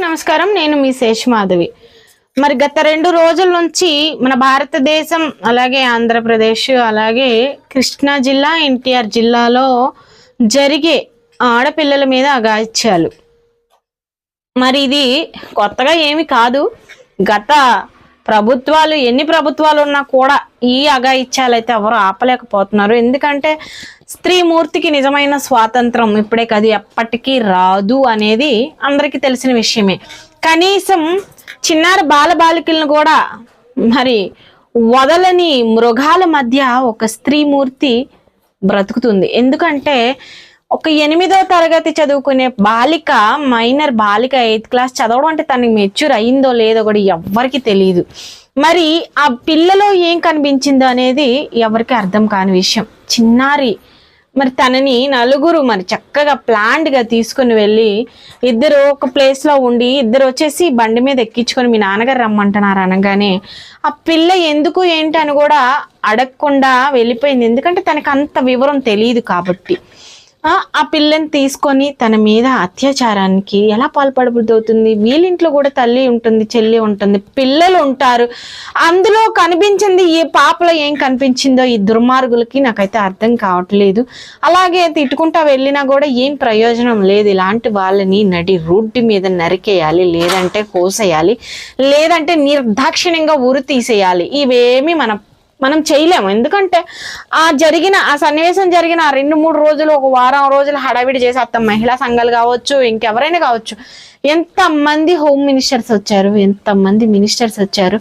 నమస్కారం. నేను మీ శేషమాధవి. మరి గత రెండు రోజుల నుంచి మన భారతదేశం అలాగే ఆంధ్రప్రదేశ్ అలాగే కృష్ణా జిల్లా ఎన్టీఆర్ జిల్లాలో జరిగే ఆడపిల్లల మీద అగాయిత్యాలు మరి ఇది కొత్తగా ఏమి కాదు. గత ప్రభుత్వాలు ఎన్ని ప్రభుత్వాలు ఉన్నా కూడా ఈ అగాయిత్యాలు అయితే ఎవరు ఆపలేకపోతున్నారు. ఎందుకంటే స్త్రీ మూర్తికి నిజమైన స్వాతంత్రం ఇప్పుడే కాదు ఎప్పటికీ రాదు అనేది అందరికీ తెలిసిన విషయమే. కనీసం చిన్నారి బాలబాలికలను కూడా మరి వదలని మృగాల మధ్య ఒక స్త్రీ మూర్తి బ్రతుకుతుంది. ఎందుకంటే ఒక ఎనిమిదో తరగతి చదువుకునే బాలిక మైనర్ బాలిక ఎయిత్ క్లాస్ చదవడం అంటే తనకి మెచ్యూర్ అయిందో లేదో కూడా ఎవ్వరికి తెలియదు మరి ఆ పిల్లలో ఏం కనిపించిందో అనేది ఎవరికి అర్థం కాని విషయం. చిన్నారి మరి తనని నలుగురు మరి చక్కగా ప్లాంట్గా తీసుకుని వెళ్ళి ఇద్దరు ఒక ప్లేస్లో ఉండి ఇద్దరు వచ్చేసి బండి మీద ఎక్కించుకొని మీ నాన్నగారు రమ్మంటున్నారు అనగానే ఆ పిల్ల ఎందుకు ఏంటి అని కూడా అడగకుండా వెళ్ళిపోయింది. ఎందుకంటే తనకు అంత వివరం తెలియదు కాబట్టి. ఆ పిల్లని తీసుకొని తన మీద అత్యాచారానికి ఎలా పాల్పడబుద్దవుతుంది వీళ్ళింట్లో కూడా తల్లి ఉంటుంది చెల్లి ఉంటుంది పిల్లలు ఉంటారు. అందులో కనిపించింది ఏ పాపలో ఏం కనిపించిందో ఈ దుర్మార్గులకి నాకైతే అర్థం కావట్లేదు. అలాగే తిట్టుకుంటా వెళ్ళినా కూడా ఏం ప్రయోజనం లేదు. ఇలాంటి వాళ్ళని నడి రోడ్డు మీద నరికేయాలి లేదంటే కోసేయాలి లేదంటే నిర్దాక్షిణ్యంగా ఉరి తీసేయాలి. ఇవేమి మన మనం చేయలేము. ఎందుకంటే ఆ జరిగిన ఆ సన్నివేశం జరిగిన ఆ రెండు మూడు రోజులు ఒక వారం రోజులు హడావిడి చేసి అత్త మహిళా సంఘాలు కావచ్చు ఇంకెవరైనా కావచ్చు ఎంతమంది హోమ్ మినిస్టర్స్ వచ్చారు ఎంతమంది మినిస్టర్స్ వచ్చారు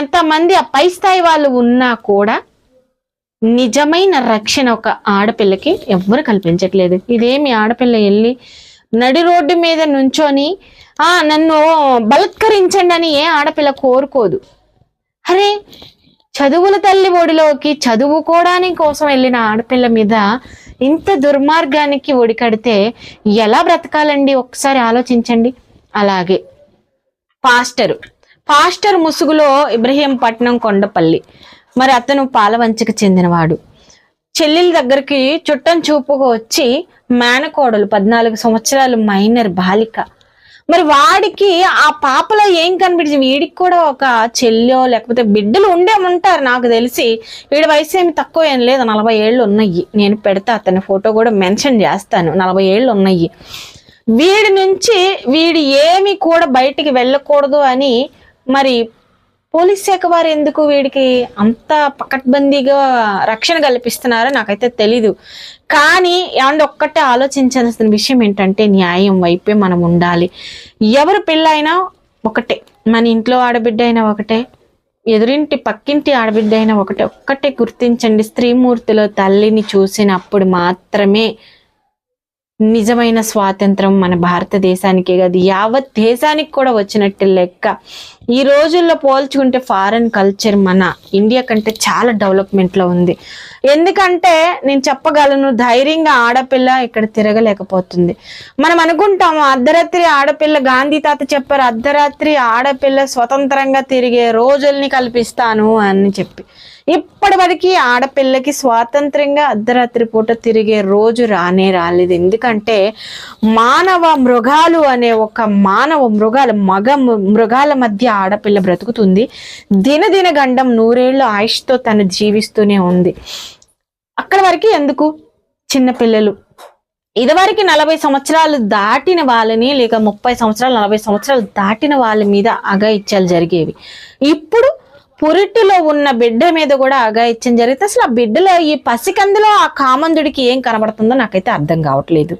ఎంతమంది ఆ పై స్థాయి వాళ్ళు ఉన్నా కూడా నిజమైన రక్షణ ఒక ఆడపిల్లకి ఎవ్వరు కల్పించట్లేదు. ఇదేమి ఆడపిల్ల వెళ్ళి నడి రోడ్డు మీద నుంచొని ఆ నన్ను బలత్కరించండి అని ఏ ఆడపిల్ల కోరుకోదు. అరే చదువుల తల్లి ఒడిలోకి చదువుకోవడానికి కోసం వెళ్ళిన ఆడపిల్ల మీద ఇంత దుర్మార్గానికి ఒడికడితే ఎలా బ్రతకాలండి? ఒకసారి ఆలోచించండి. అలాగే. పాస్టరు. పాస్టర్ ముసుగులో ఇబ్రహీంపట్నం కొండపల్లి. మరి అతను పాలవంచకు చెందినవాడు. చెల్లెల దగ్గరికి చుట్టం చూపుకు వచ్చి మేనకోడలు పద్నాలుగు సంవత్సరాలు మైనర్ బాలిక. మరి వాడికి ఆ పాపలో ఏం కనిపించింది? వీడికి కూడా ఒక చెల్లో లేకపోతే బిడ్డలు ఉండే ఉంటారు నాకు తెలిసి. వీడి వయసు ఏమి తక్కువ ఏం లేదు. నలభై ఏళ్ళు ఉన్నాయి. నేను పెడతా అతని ఫోటో కూడా మెన్షన్ చేస్తాను. నలభై ఏళ్ళు ఉన్నాయి. వీడి నుంచి వీడు ఏమి కూడా బయటికి వెళ్ళకూడదు అని మరి పోలీస్ శాఖ వారు ఎందుకు వీడికి అంత పకడ్బందీగా రక్షణ కల్పిస్తున్నారో నాకైతే తెలీదు. కానీ అండ్ ఒక్కటే ఆలోచించాల్సిన విషయం ఏంటంటే న్యాయం వైపే మనం ఉండాలి. ఎవరు పిల్ల అయినా ఒకటే. మన ఇంట్లో ఆడబిడ్డ అయినా ఒకటే. ఎదురింటి పక్కింటి ఆడబిడ్డ అయినా ఒకటే. ఒక్కటే గుర్తించండి స్త్రీమూర్తిలో తల్లిని చూసినప్పుడు మాత్రమే నిజమైన స్వాతంత్రం మన భారతదేశానికే కాదు యావత్ దేశానికి కూడా వచ్చినట్టు లెక్క. ఈ రోజుల్లో పోల్చుకుంటే ఫారెన్ కల్చర్ మన ఇండియా కంటే చాలా డెవలప్మెంట్లో ఉంది. ఎందుకంటే నేను చెప్పగలను ధైర్యంగా ఆడపిల్ల ఇక్కడ తిరగలేకపోతుంది. మనం అనుకుంటాము అర్ధరాత్రి ఆడపిల్ల గాంధీ తాత చెప్పారు అర్ధరాత్రి ఆడపిల్ల స్వతంత్రంగా తిరిగే రోజుల్ని కల్పిస్తాను అని చెప్పి. ఇప్పటి వరకు ఆడపిల్లకి స్వాతంత్రంగా అర్ధరాత్రి పూట తిరిగే రోజు రానే రాలేదు. ఎందుకంటే మానవ మృగాలు అనే ఒక మానవ మృగాలు మగ మృగాల మధ్య ఆడపిల్ల బ్రతుకుతుంది. దినదిన గండం నూరేళ్ళు ఆయుష్తో తను జీవిస్తూనే ఉంది. అక్కడ వరకు ఎందుకు? చిన్నపిల్లలు ఇదివరకు నలభై సంవత్సరాలు దాటిన వాళ్ళని లేక ముప్పై సంవత్సరాలు నలభై సంవత్సరాలు దాటిన వాళ్ళ మీద అగాయిత్యాలు జరిగేవి. ఇప్పుడు పురిటిలో ఉన్న బిడ్డ మీద కూడా అగాయిత్యం జరిగితే అసలు ఆ బిడ్డలో ఈ పసికందులో ఆ కామందుడికి ఏం కనబడుతుందో నాకైతే అర్థం కావట్లేదు.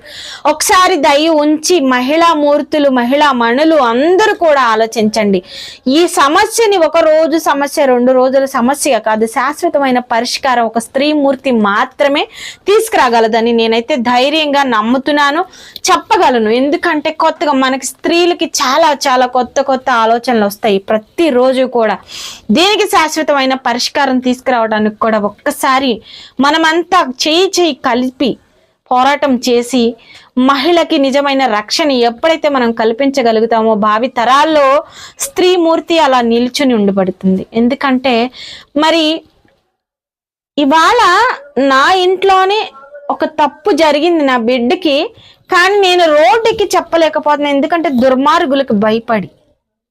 ఒకసారి దయ ఉంచి మహిళా మూర్తులు మహిళా మణులు అందరూ కూడా ఆలోచించండి. ఈ సమస్యని ఒక రోజు సమస్య రెండు రోజుల సమస్య కాదు శాశ్వతమైన పరిష్కారం ఒక స్త్రీ మూర్తి మాత్రమే తీసుకురాగలదని నేనైతే ధైర్యంగా నమ్ముతున్నాను చెప్పగలను. ఎందుకంటే కొత్తగా మనకి స్త్రీలకి చాలా చాలా కొత్త కొత్త ఆలోచనలు వస్తాయి ప్రతిరోజు కూడా. దీనికి శాశ్వతమైన పరిష్కారం తీసుకురావడానికి కూడా ఒక్కసారి మనమంతా చేయి చేయి కలిపి పోరాటం చేసి మహిళకి నిజమైన రక్షణ ఎప్పుడైతే మనం కల్పించగలుగుతామో భావి తరాల్లో స్త్రీ మూర్తి అలా నిల్చుని ఉండబడుతుంది. ఎందుకంటే మరి ఇవాళ నా ఇంట్లోనే ఒక తప్పు జరిగింది నా బిడ్డకి కానీ నేను రోడ్డుకి చెప్పలేకపోతున్నాను ఎందుకంటే దుర్మార్గులకు భయపడి.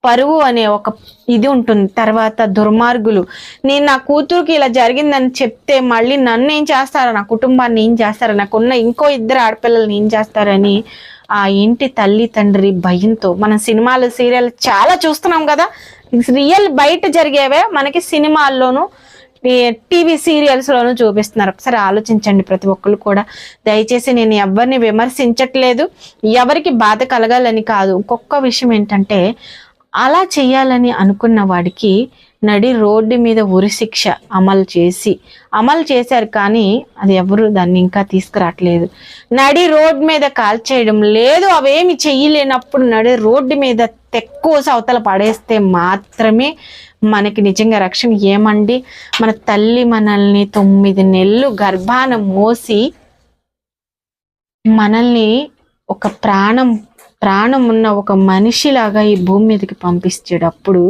పరువు అనే ఒక ఇది ఉంటుంది. తర్వాత దుర్మార్గులు. నేను నా కూతురుకి ఇలా జరిగిందని చెప్తే మళ్ళీ నన్ను ఏం చేస్తారా? నా కుటుంబాన్ని ఏం చేస్తారా? నాకున్న ఇంకో ఇద్దరు ఆడపిల్లల్ని ఏం చేస్తారని ఆ ఇంటి తల్లి తండ్రి భయంతో. మనం సినిమాలు సీరియల్ చాలా చూస్తున్నాం కదా. రియల్ బయట జరిగేవే మనకి సినిమాల్లోనూ టీవీ సీరియల్స్లోనూ చూపిస్తున్నారు. ఒకసారి ఆలోచించండి ప్రతి ఒక్కరు కూడా. దయచేసి నేను ఎవరిని విమర్శించట్లేదు. ఎవరికి బాధ కలగాలని కాదు. ఇంకొక విషయం ఏంటంటే అలా చేయాలని అనుకున్న వాడికి నడి రోడ్డు మీద ఉరిశిక్ష అమలు చేసి అమలు చేశారు కానీ అది ఎవరు దాన్ని ఇంకా తీసుకురావట్లేదు. నడి రోడ్ మీద కాల్చేయడం లేదు అవేమి చెయ్యలేనప్పుడు నడి రోడ్డు మీద తెక్కువ సవతల పడేస్తే మాత్రమే మనకి నిజంగా రక్షణ. ఏమండి? మన తల్లి మనల్ని తొమ్మిది నెలలు గర్భాన మోసి మనల్ని ఒక ప్రాణం ప్రాణం ఉన్న ఒక మనిషిలాగా ఈ భూమి మీదకి పంపించేటప్పుడు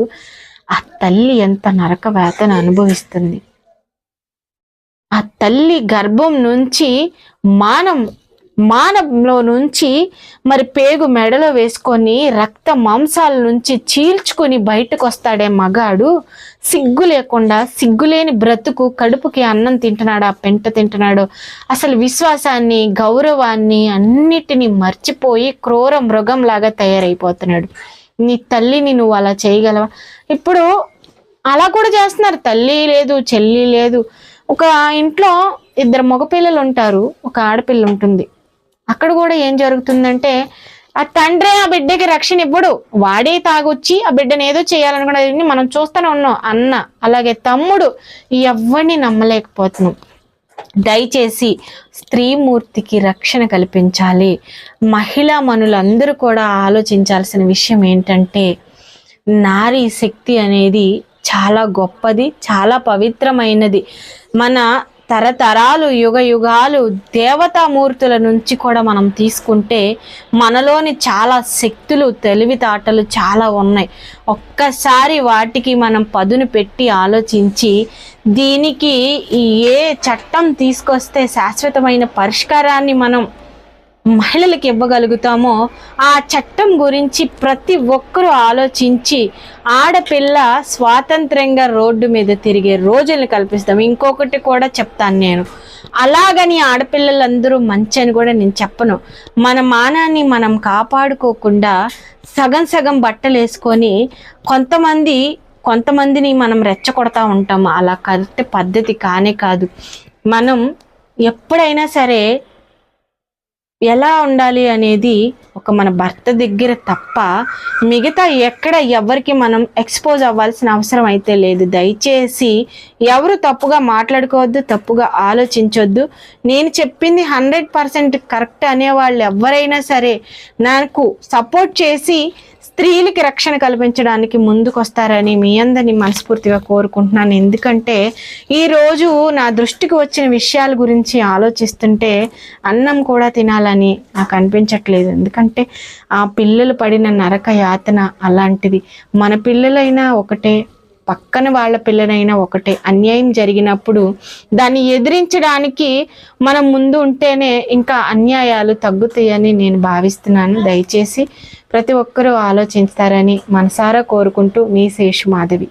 ఆ తల్లి ఎంత నరక వేతను అనుభవిస్తుంది. ఆ తల్లి గర్భం నుంచి మానం మానంలో నుంచి మరి పేగు మెడలో వేసుకొని రక్త మాంసాల నుంచి చీల్చుకొని బయటకు వస్తాడే మగాడు. సిగ్గు లేకుండా సిగ్గులేని బ్రతుకు కడుపుకి అన్నం తింటున్నాడు ఆ పెంట తింటున్నాడు. అసలు విశ్వాసాన్ని గౌరవాన్ని అన్నిటినీ మర్చిపోయి క్రూర మృగంలాగా తయారైపోతున్నాడు. నీ తల్లిని నువ్వు అలా చేయగలవా? ఇప్పుడు అలా కూడా చేస్తున్నారు. తల్లి లేదు చెల్లి లేదు. ఒక ఇంట్లో ఇద్దరు మగపిల్లలు ఉంటారు. ఒక ఆడపిల్ల ఉంటుంది. అక్కడ కూడా ఏం జరుగుతుందంటే ఆ తండ్రి ఆ బిడ్డకి రక్షణ ఇవ్వడు. వాడే తాగొచ్చి ఆ బిడ్డను ఏదో చేయాలనుకున్నది మనం చూస్తూనే ఉన్నాం. అన్న అలాగే తమ్ముడు ఎవరిని నమ్మలేకపోతున్నాం. దయచేసి స్త్రీమూర్తికి రక్షణ కల్పించాలి. మహిళా మనులందరూ కూడా ఆలోచించాల్సిన విషయం ఏంటంటే నారీ శక్తి అనేది చాలా గొప్పది చాలా పవిత్రమైనది. మన తరతరాలు యుగ యుగాలు దేవతామూర్తుల నుంచి కూడా మనం తీసుకుంటే మనలోని చాలా శక్తులు తెలివితేటలు చాలా ఉన్నాయి. ఒక్కసారి వాటికి మనం పదును పెట్టి ఆలోచించి దీనికి ఏ చట్టం తీసుకొస్తే శాశ్వతమైన పరిష్కారాన్ని మనం మహిళలకు ఇవ్వగలుగుతామో ఆ చట్టం గురించి ప్రతి ఒక్కరూ ఆలోచించి ఆడపిల్ల స్వాతంత్రంగా రోడ్డు మీద తిరిగే రోజుల్ని కల్పిస్తాం. ఇంకొకటి కూడా చెప్తాను నేను. అలాగని ఆడపిల్లలందరూ మంచి అని కూడా నేను చెప్పను. మన మానాన్ని మనం కాపాడుకోకుండా సగం సగం బట్టలు వేసుకొని కొంతమంది కొంతమందిని మనం రెచ్చగొడతా ఉంటాం. అలా కరెక్ట్ పద్ధతి కానే కాదు. మనం ఎప్పుడైనా సరే ఎలా ఉండాలి అనేది ఒక మన భర్త దగ్గర తప్ప మిగతా ఎక్కడ ఎవరికి మనం ఎక్స్పోజ్ అవ్వాల్సిన అవసరం అయితే లేదు. దయచేసి ఎవరు తప్పుగా మాట్లాడుకోవద్దు తప్పుగా ఆలోచించొద్దు. నేను చెప్పింది హండ్రెడ్ పర్సెంట్ కరెక్ట్ అనేవాళ్ళు ఎవరైనా సరే నాకు సపోర్ట్ చేసి స్త్రీలకి రక్షణ కల్పించడానికి ముందుకొస్తారని మీ అందరిని మనస్ఫూర్తిగా కోరుకుంటున్నాను. ఎందుకంటే ఈరోజు నా దృష్టికి వచ్చిన విషయాల గురించి ఆలోచిస్తుంటే అన్నం కూడా తినాలని నాకు అనిపించట్లేదు. ఎందుకంటే ఆ పిల్లలు పడిన నరక యాతన అలాంటిది. మన పిల్లలైనా ఒకటే పక్కన వాళ్ళ పిల్లనైనా ఒకటే. అన్యాయం జరిగినప్పుడు దాన్ని ఎదిరించడానికి మనం ముందు ఉంటేనే ఇంకా అన్యాయాలు తగ్గుతాయని నేను భావిస్తున్నాను. దయచేసి ప్రతి ఒక్కరూ ఆలోచిస్తారని మనసారా కోరుకుంటూ మీ శేషు మాధవి.